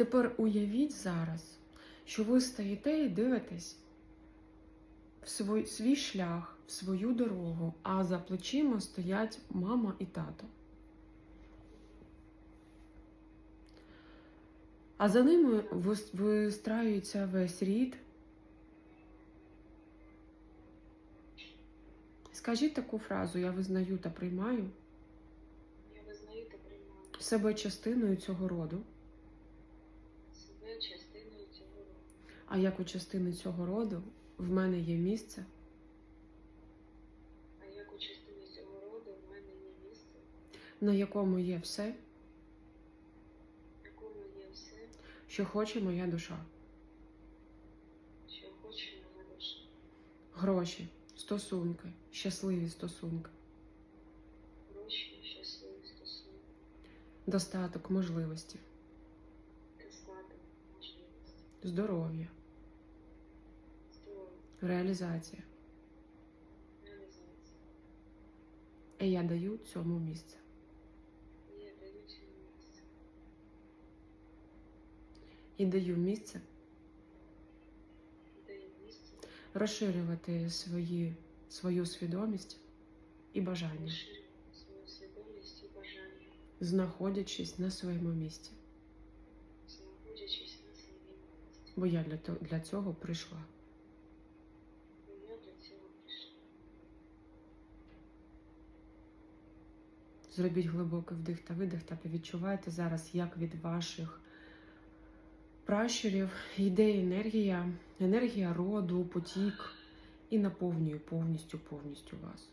тепер уявіть зараз, що ви стоїте і дивитесь в свій, свій шлях, в свою дорогу, а за плечима стоять мама і тато. А за ними вистраюється весь рід. Скажіть таку фразу: я визнаю та приймаю Я визнаю та приймаю себе частиною цього роду, себе частиною цього роду. А як у частини цього роду? В мене є місце, А як у частині цього роду? В мене є місце, на якому є все, якому є все, що хоче моя душа. що хоче моя душа. Гроші, стосунки, щасливі стосунки, Гроші, щасливі стосунки, достаток, можливості, достаток, можливості, здоров'я, здоров'я, реалізація. І я даю цьому місце. І даю місце. Розширювати свої, свою свідомість і бажання, свою свідомість і бажання, знаходячись на своєму місці. знаходячись на своєму місці. Бо я для, для цього прийшла. Бо я для цього прийшла. Зробіть глибокий вдих та видих та відчувайте зараз, як від ваших пращурів йде енергія, енергія роду, потік і наповнює повністю повністю вас.